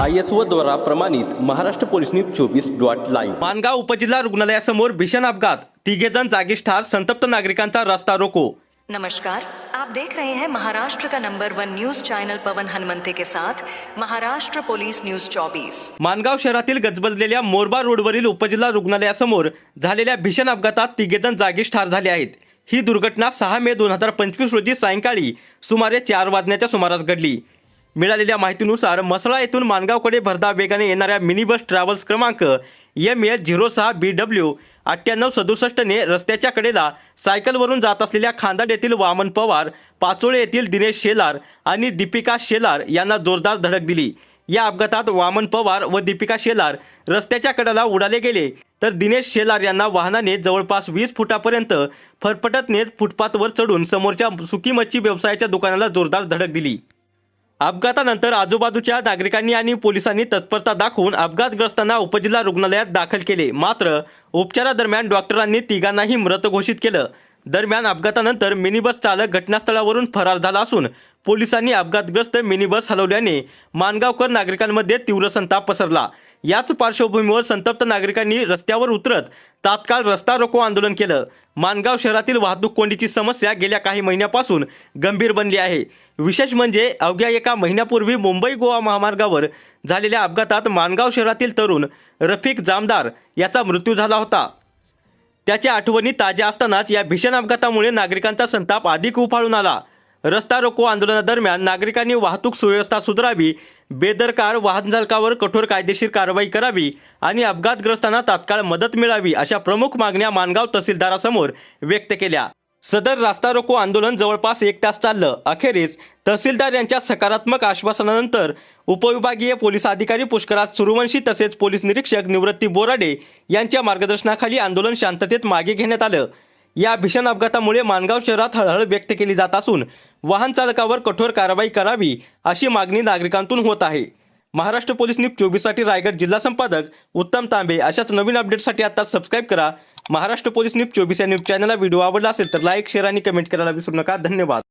I S O द्वारा प्रमाणित Maharashtra police news चोवीस डॉट लाईव्ह. मानगाव उपजिल्हा रुग्णालयासमोर भीषण अपघात. तिघे जण जागीच ठार संतप्त नागरिकांचा रस्ता रोको. नमस्कार आप देख रहे हैं महाराष्ट्र का number one news channel Pavan Hanumante के साथ महाराष्ट्र पुलिस न्यूज 24 मानगाव शहरातील गजबजलेल्या मोरबा रोडवरील उपजिल्हा रुग्णालयासमोर झालेल्या भीषण अपघातात तिघेजण जागीच ठार झाले आहेत. ही दुर्घटना सहा मे दोन हजार पंचवीस रोजी सायंकाळी सुमारे चार वाजण्याच्या सुमारास घडली. मिळालेल्या माहितीनुसार मसळा येथून मानगावकडे भरधाव वेगाने येणाऱ्या मिनी बस ट्रॅव्हल्स क्रमांक एम एच झिरो सहा बी डब्ल्यू अठ्ठ्याण्णव सदुसष्टने रस्त्याच्या कडेला सायकलवरून जात असलेल्या खांदाड येथील वामन पवार पाचोळे येथील दिनेश शेलार आणि दीपिका शेलार यांना जोरदार धडक दिली. या अपघातात वामन पवार व दीपिका शेलार रस्त्याच्या कडेला उडाले गेले. तर दिनेश शेलार यांना वाहनाने जवळपास वीस फुटापर्यंत फरफटत नेत फुटपाथवर चढून समोरच्या सुकी मच्छी व्यवसायाच्या दुकानाला जोरदार धडक दिली. अपघातानंतर आजूबाजूच्या नागरिकांनी आणि पोलिसांनी तत्परता दाखवून अपघातग्रस्तांना उपजिल्हा रुग्णालयात दाखल केले. मात्र उपचारादरम्यान डॉक्टरांनी तिघांनाही मृत घोषित केलं. दरम्यान अपघातानंतर मिनी बस चालक घटनास्थळावरून फरार झाला असून पोलिसांनी अपघातग्रस्त मिनी बस हलवल्याने मानगावकर नागरिकांमध्ये तीव्र संताप पसरला. याच पार्श्वभूमीवर संतप्त नागरिकांनी रस्त्यावर उतरत तात्काळ रस्ता रोको आंदोलन केलं. मानगाव शहरातील वाहतूक कोंडीची समस्या गेल्या काही महिन्यापासून गंभीर बनली आहे. विशेष म्हणजे अवघ्या एका महिन्यापूर्वी मुंबई गोवा महामार्गावर झालेल्या अपघातात मानगाव शहरातील तरुण रफिक जामदार याचा मृत्यू झाला होता. त्याच्या आठवणी ताज्या असतानाच या भीषण अपघातामुळे नागरिकांचा संताप अधिक उफाळून आला. रस्ता रोको आंदोलनादरम्यान नागरिकांनी वाहतूक सुव्यवस्था सुधारावी बेदरकार वाहनचालकावर कठोर कायदेशीर कारवाई करावी आणि अपघातग्रस्तांना तात्काळ मदत मिळावी अशा प्रमुख मागण्या मानगाव तहसीलदारासमोर व्यक्त केल्या. सदर रास्ता रोको आंदोलन जवळपास एक तास चाललं. अखेरीस तहसीलदार यांच्या सकारात्मक आश्वासनानंतर उपविभागीय पोलीस अधिकारी पुष्कराज सुरवंशी तसेच पोलीस निरीक्षक निवृत्ती बोराडे यांच्या मार्गदर्शनाखाली आंदोलन शांततेत मागे घेण्यात आलं. या भीषण अपघातामुळे माणगाव शहरात हळहळ व्यक्त केली जात असून वाहन चालकावर कठोर कारवाई करावी अशी मागणी नागरिकांतून होत आहे. महाराष्ट्र पोलीस न्यूज चोवीससाठी रायगड जिल्हा संपादक उत्तम तांबे अशाच नवीन अपडेटसाठी आता सबस्क्राईब करा. महाराष्ट्र पोलीस न्यूज चोवीस या न्यूज चॅनलला व्हिडिओ आवडला असेल तर लाईक शेअर आणि कमेंट करायला विसरू नका. धन्यवाद.